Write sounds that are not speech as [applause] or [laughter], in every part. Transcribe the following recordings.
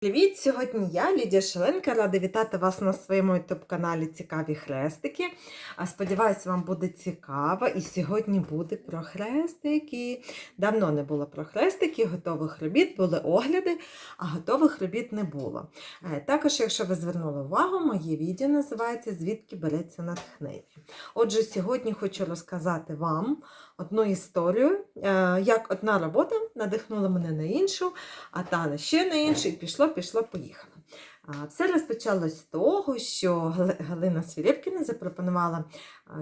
Привіт! Сьогодні я, Лідія Шеленка, рада вітати вас на своєму ютуб-каналі Цікаві хрестики. А Сподіваюся, вам буде цікаво. І сьогодні буде про хрестики. Давно не було про хрестики, готових робіт, були огляди, а готових робіт не було. Е, Також, якщо ви звернули увагу, моє відео називається Звідки береться натхнення. Отже, сьогодні хочу розказати вам одну історію, е, як одна робота надихнула мене на іншу, а та на ще на іншу, і пішло, пішло, поїхало. Все розпочалось з того, що Галина Свірєпкіна запропонувала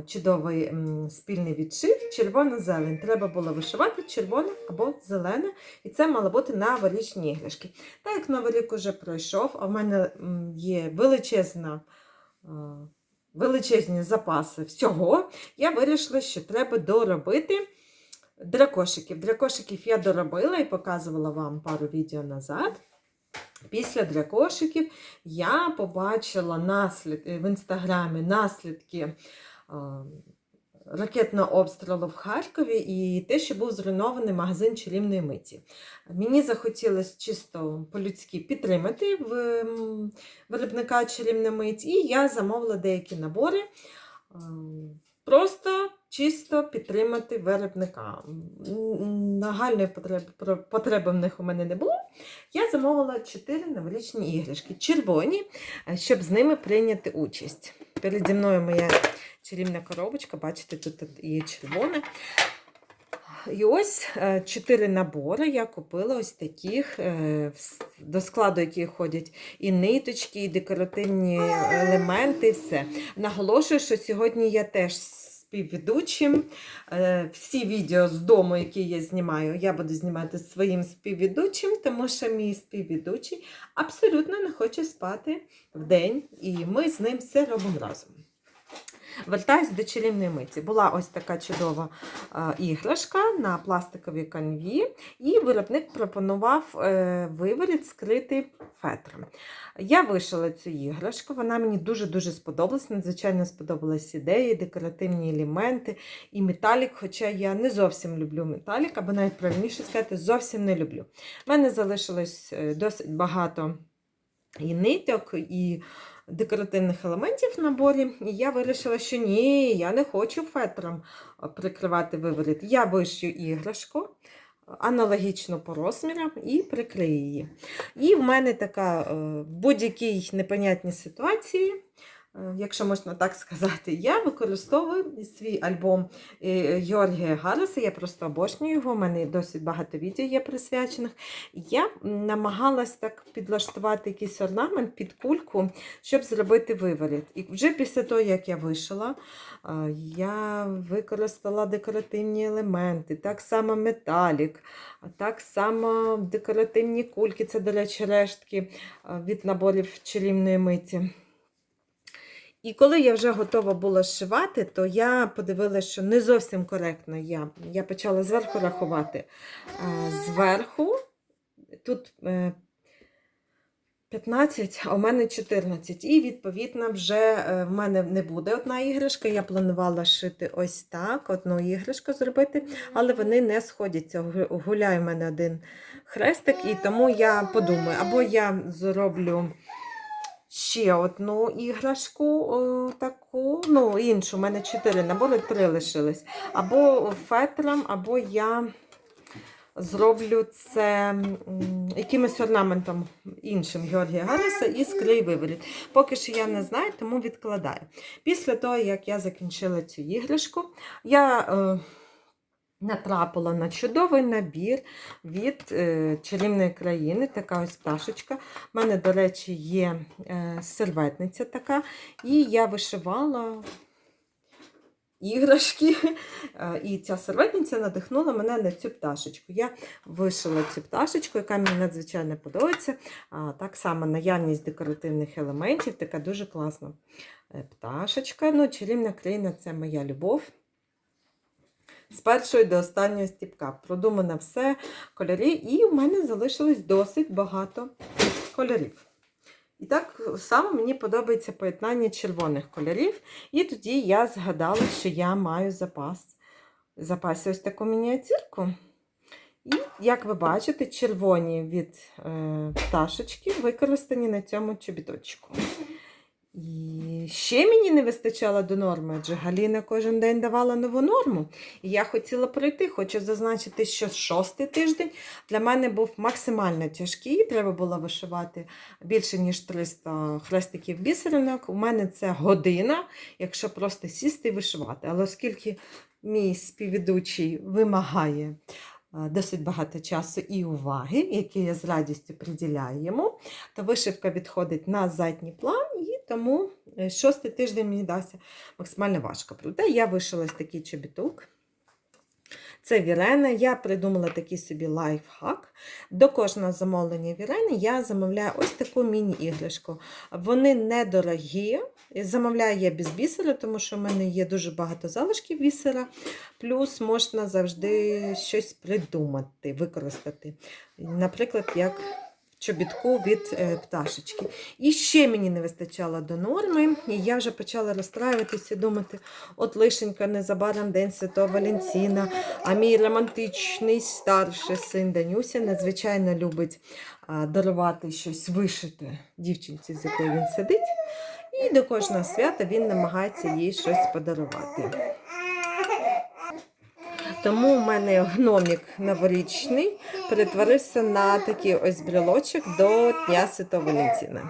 чудовий спільний відшив червоно-зелень. Треба було вишивати червоне або зелене, і це мало бути на новорічні іграшки. Так як Новий рік уже пройшов, а в мене є величезна. Величезні запаси всього, я вирішила, що треба доробити дракошиків. Дракошиків я доробила і показувала вам пару відео назад. Після дракошиків я побачила наслід, в інстаграмі наслідки ракетного обстрілу в Харкові і те, що був зруйнований магазин чарівної миті. Мені захотілося чисто по-людськи підтримати виробника чарівна мить, і я замовила деякі набори. е, Просто чисто підтримати виробника. Нагальної потреби, потреби в них у мене не було. Я замовила 4 новорічні іграшки, червоні, е, щоб з ними прийняти участь. Переді мною моя чарівна коробочка, бачите, тут є червоне. І ось е, чотири набори я купила ось таких, е, до складу яких ходять і ниточки, і декоративні елементи, і все. Наголошую, що сьогодні я теж співведучим. Е, Всі відео з дому, які я знімаю, я буду знімати своїм співвідучим, тому що мій співвідучий абсолютно не хоче спати в день, і ми з ним все робимо разом. Вертаюсь до миті. Була ось така чудова е, іграшка на пластиковій канві, і виробник пропонував е, виворіт скритий фетром. Я вишила цю іграшку, вона мені дуже-дуже сподобалась. Надзвичайно сподобалась ідеї, декоративні елементи і металік, хоча я не зовсім люблю металік, або навіть правильніше сказати, зовсім не люблю. У мене залишилось е, досить багато і ниток, і декоративних елементів в наборі. І я вирішила, що ні, я не хочу фетром прикривати виворіт. Я вишью іграшку аналогічно по розмірам і прикрию її. І в мене така е, в будь-якій непонятній ситуації. Е, Якщо можна так сказати, я використовую свій альбом е, Георгія Гарреса. Я просто обожнюю його. У мене досить багато відео є присвячених. Я намагалась так підлаштувати якийсь орнамент під кульку, щоб зробити виворіт. І вже після того, як я вишила, е, я використала декоративні елементи, так само металік, так само декоративні кульки. Це, до речі, рештки від наборів чарівної миті. І коли я вже готова була зшивати, то я подивилася, що не зовсім коректно я. Я почала зверху рахувати. Е, Зверху тут е, 15, а у мене 14. І, відповідно, вже е, в мене не буде одна іграшка. Я планувала шити ось так, одну іграшку зробити, але вони не сходяться. Гу- Гуляє в мене один хрестик, і тому я подумаю, або я зроблю ще одну іграшку о, таку, ну, іншу, у мене 4 набори, 3 лишились. Або фетром, або я зроблю це якимось орнаментом іншим Георгія Гарреса і склею виворіт. Поки що я не знаю, тому відкладаю. Після того, як я закінчила цю іграшку, я е, натрапила на чудовий набір від е, чарівної країни, така ось пташечка. У мене, до речі, є е, серветниця така, і я вишивала іграшки. [laughs] Е, І ця серветниця надихнула мене на цю пташечку. Я вишила цю пташечку, яка мені надзвичайно подобається. Так само наявність декоративних елементів, така дуже класна пташечка. Ну, чарівна країна це моя любов. З першої до останнього стіпка. Продумано все, кольори, і в мене залишилось досить багато кольорів. І так само мені подобається поєднання червоних кольорів. І тоді я згадала, що я маю запас. В ось таку мініатюрку. І, як ви бачите, червоні від е, пташечки використані на цьому чобіточку. І ще мені не вистачало до норми, адже Галіна кожен день давала нову норму. І я хотіла пройти. Хочу зазначити, що шостий тиждень для мене був максимально тяжкий. Треба було вишивати більше, ніж 300 хрестиків бісеринок. У мене це година, якщо просто сісти і вишивати. Але оскільки мій співведучий вимагає е, досить багато часу і уваги, які я з радістю приділяю йому, то вишивка відходить на задній план, тому е, шостий тиждень мені дався максимально важко. Проте я вишила такий чобіток. Це Вірена. Я придумала такий собі лайфхак. До кожного замовлення Вірени я замовляю ось таку міні-іграшку. Вони недорогі. Замовляю я без бісера, тому що в мене є дуже багато залишків бісера. Плюс можна завжди щось придумати, використати. Наприклад, як чобітку від е, пташечки. І ще мені не вистачало до норми, і я вже почала розстраюватися думати, от лишенька незабаром День Святого Валентина, а мій романтичний старший син Данюся надзвичайно любить дарувати щось вишите дівчинці, з якою він сидить. І до кожного свята він намагається їй щось подарувати. Тому у мене гномік новорічний перетворився на такий ось брелочок до Дня Святого Валентина.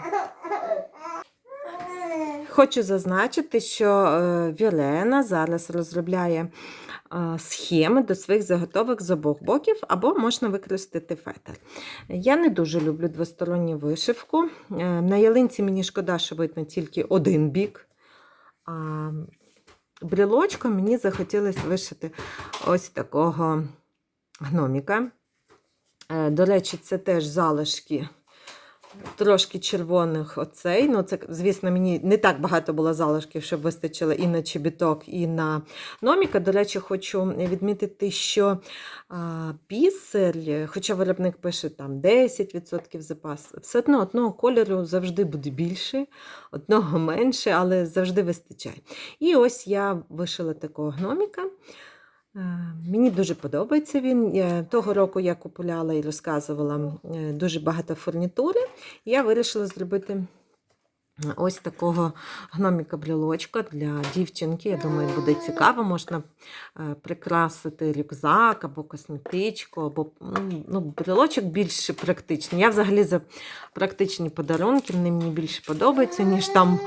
Хочу зазначити, що е, Вілена зараз розробляє е, схеми до своїх заготовок з обох боків, або можна використати фетр. Я не дуже люблю двосторонню вишивку. Е, На ялинці мені шкода, що видно тільки один бік. Брілочком мені захотілося вишити ось такого гноміка. Е, До речі, це теж залишки трошки червоних оцей. Ну, це, звісно, мені не так багато було залишків, щоб вистачило і на чобіток, і на номіка. До речі, хочу відмітити, що а, бісер, хоча виробник пише там 10% запас, все одно одного кольору завжди буде більше, одного менше, але завжди вистачає. І ось я вишила такого гноміка. Е, Мені дуже подобається він. Того року я купувала і розказувала е, дуже багато фурнітури. Я вирішила зробити ось такого гноміка брілочка для дівчинки. Я думаю, буде цікаво. Можна е, прикрасити рюкзак або косметичку, або м, ну, брілочок більш практичний. Я взагалі за практичні подарунки, вони мені більше подобаються, ніж там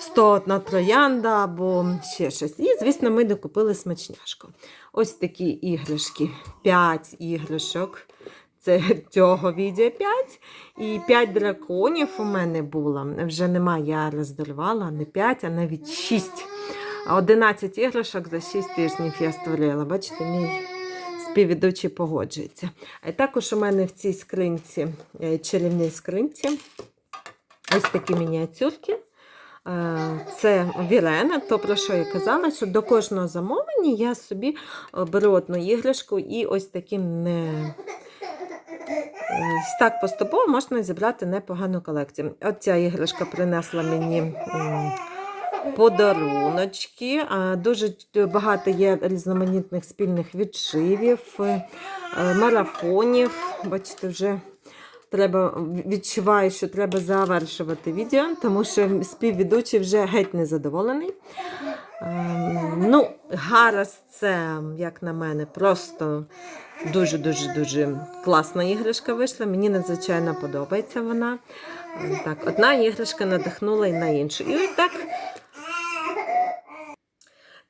101 троянда або ще щось. І, звісно, ми докупили смачняшку. Ось такі іграшки. 5 іграшок. Це [laughs] цього відео 5. І 5 драконів у мене було. Вже немає, я роздарувала не 5, а навіть 6. 11 іграшок за 6 тижнів я створила. Бачите, мій співведучий погоджується. А також у мене в цій скринці, е, чарівній скринці, ось такі мініатюрки. Е, Це Вірена, то про що я казала, що до кожного замовлення я собі беру одну іграшку і ось таким не. Так поступово можна зібрати непогану колекцію. От ця іграшка принесла мені подаруночки. Дуже багато є різноманітних спільних відшивів, е, марафонів. Бачите, вже треба відчуваю, що треба завершувати відео, тому що співведучий вже геть незадоволений. Ем, Ну, Гарас це, як на мене, просто дуже-дуже дуже класна іграшка вийшла. Мені надзвичайно подобається вона. Так, одна іграшка надихнула і на іншу. І от так.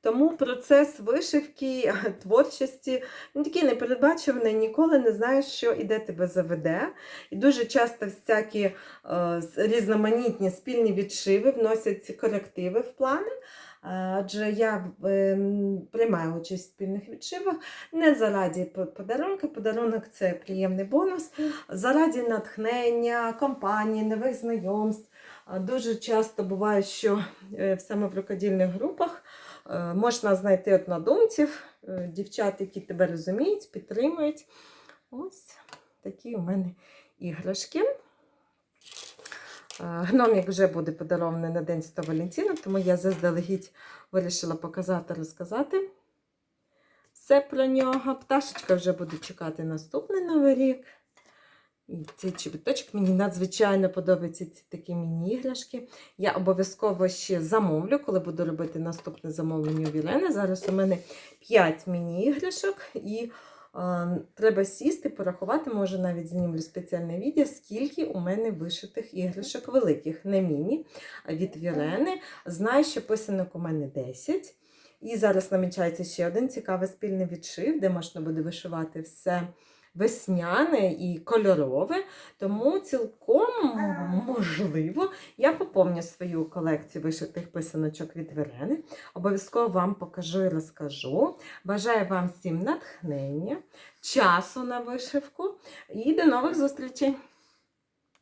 Тому процес вишивки, [laughs] творчості він такий непередбачуваний, ніколи не знаєш, що і де тебе заведе. І дуже часто всякі е, різноманітні спільні відшиви вносять корективи в плани. Е, Адже я ем, приймаю участь в спільних відшивах не заради п- подарунка. Подарунок це приємний бонус, заради натхнення, компанії, нових знайомств. Дуже часто буває, що е, в рукодільних групах е, можна знайти однодумців, е, дівчат, які тебе розуміють, підтримують. Ось такі у мене іграшки. Е, Гномік вже буде подарований на День Святого Валентина, тому я заздалегідь вирішила показати, розказати. Це про нього. Пташечка вже буде чекати наступний новий рік. І цей чобіточок мені надзвичайно подобаються ці такі міні-іграшки. Я обов'язково ще замовлю, коли буду робити наступне замовлення у Вілени. Зараз у мене 5 міні-іграшок, і треба сісти, порахувати, може навіть знімлю спеціальне відео, скільки у мене вишитих іграшок великих, не міні, від Вірени. Знаю, що писанок у мене 10. І зараз намічається ще один цікавий спільний відшив, де можна буде вишивати все весняне і кольорове. Тому цілком можливо я поповню свою колекцію вишитих писаночок від Верени. Обов'язково вам покажу і розкажу. Бажаю вам всім натхнення, часу на вишивку і до нових зустрічей!